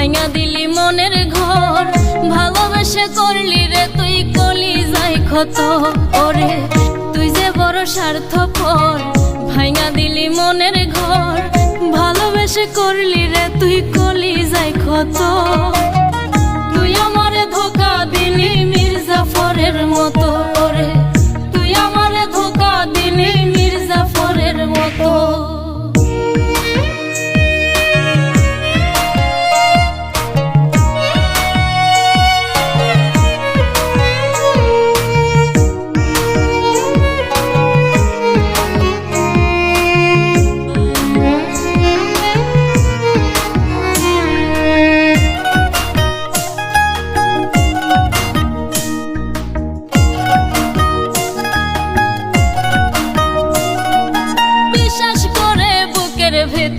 ভাইয়া দিলি মনের ঘর। ভালোবেসে করলি রে, তুই কলি যাই ক্ষত। ওরে, তুই যে বড় স্বার্থ স্বার্থপর। ভাঙা দিলি মনের ঘর। ভালোবেসে করলি রে, তুই কলি যাই ক্ষত। তুই আমারে ধোকা দিলি মির্জাফরের মতো। ওরে, তুই আমারে ধোকা দিলি মির্জাফরের মতো।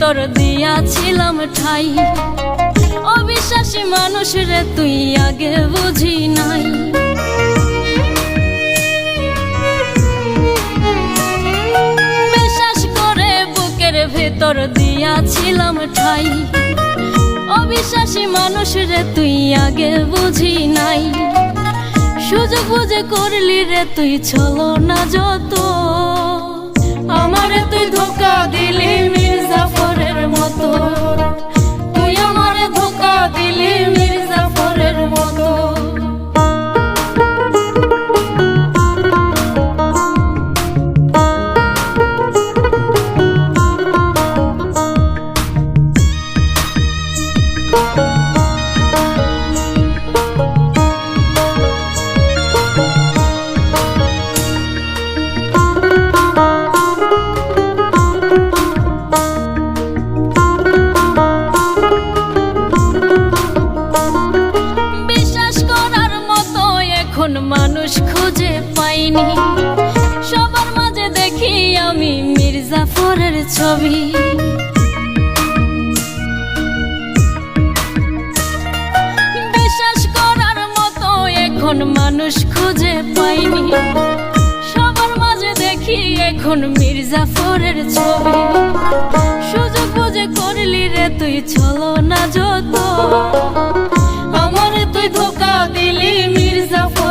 ভেতর দিয়াছিলাম ঠাই। অবিশ্বাসী মানুষ রে, তুই আগে বুঝি নাই। বিশ্বাস করে বুকের ভেতর দিয়াছিলাম ঠাই। অবিশ্বাসী মানুষ রে, তুই আগে বুঝি নাই। সুযোগ বুঝে করলি রে, তুই চলো না যত এখন মানুষ খুঁজে পাইনি। সবার মাঝে দেখি আমি মির্জাফরের ছবি। বিশ্বাস করার মতো এখন মানুষ খুঁজে পাইনি। সবার মাঝে দেখি এখন মির্জাফরের ছবি। সুযোগ বুঝে করলি রে তুই চলো না যত। আমারে তুই ধোকা দিলি মির্জাফরের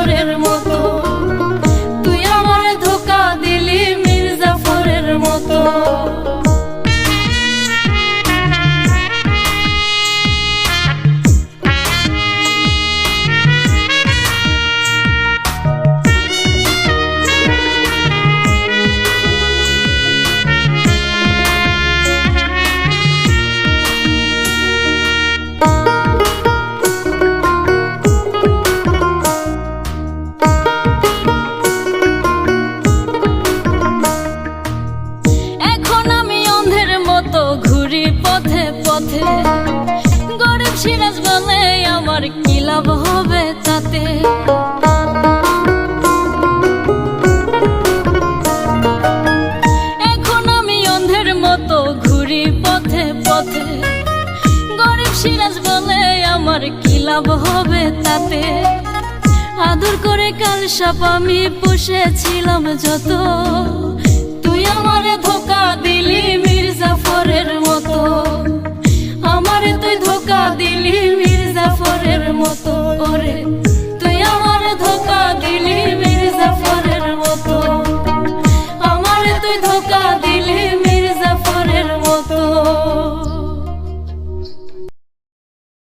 আমার কি লাভ হবে তাতে? এখন আমি অন্ধের মতো ঘুরি পথে পথে। গরিব সিরাজ বলে আমার কি লাভ হবে তাতে? আদর করে কাল সাপ আমি পুষেছিলাম যত। তুই আমারে ধোকা দিলি মির্জাফরের মতো। মতো ওরে।